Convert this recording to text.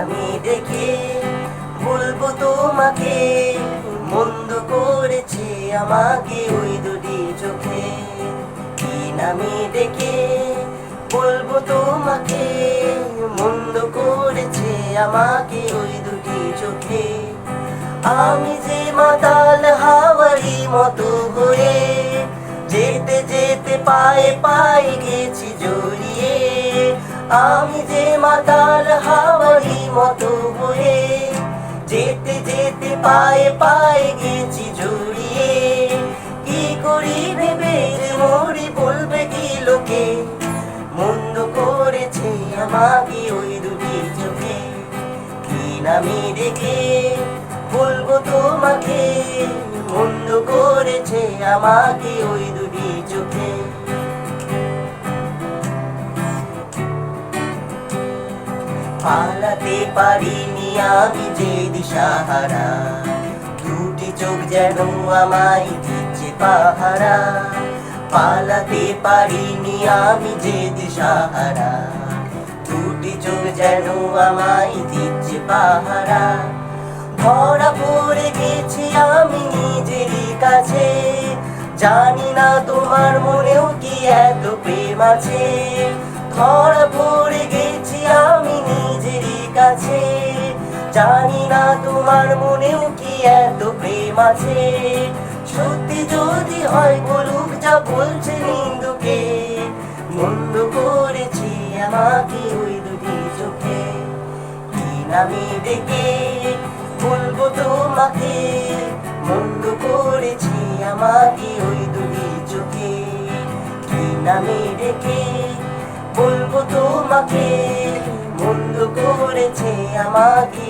আমি দেখে বলব তোমাকে। মন্দ করেছে আমাকে ওই দুটি চোখে। কি নামি দেখে বলব তোমাকে? মন্দ করেছে আমাকে ওই দুটি চোখে। আমি যে মাতাল হাওয়ারি মতো হয়ে যেতে যেতে পায়ে পায়ে গেছি জড়িয়ে। আমি যে মাতাল হাওয়া মতো হয়ে যেতে যেতে পায়ে পায়ে গেছি জড়িয়ে। কি করি ভেবে মরি বলবে কি লোকে? মন্দ করেছে আমাকে ওই দুটি চোখে। কি নামে ডেকে বলব তোমাকে? মন্দ করেছে আমাকে ওই দুটি চোখে। পালাতে পারিনি আমি যে দিশাহারা। দুটি চোখ যেন আমায় দিচ্ছে পাহারা। পালাতে পারিনি আমি যে দিশাহারা। দুটি চোখ যেন আমায় দিচ্ছে পাহারা। ধরা পড়ে গেছি আমি নিজেরই কাছে। জানি না তোমার মনেও কি এত প্রেম আছে। ধরা কাছে জানি না তোমার মনেও কি এত প্রেম আছে। সত্যি যদি হয় বলুক যা বলছে নিন্দুকে মন্দ করেছি আমাকে ওই দুটি চোখে। কি নামে ডেকে বলব তোমাকে মন্দ করেছি আমাকে ওই দুটি চোখে। কি নামে ডেকে বলব তোমাকে করেছে আমাকে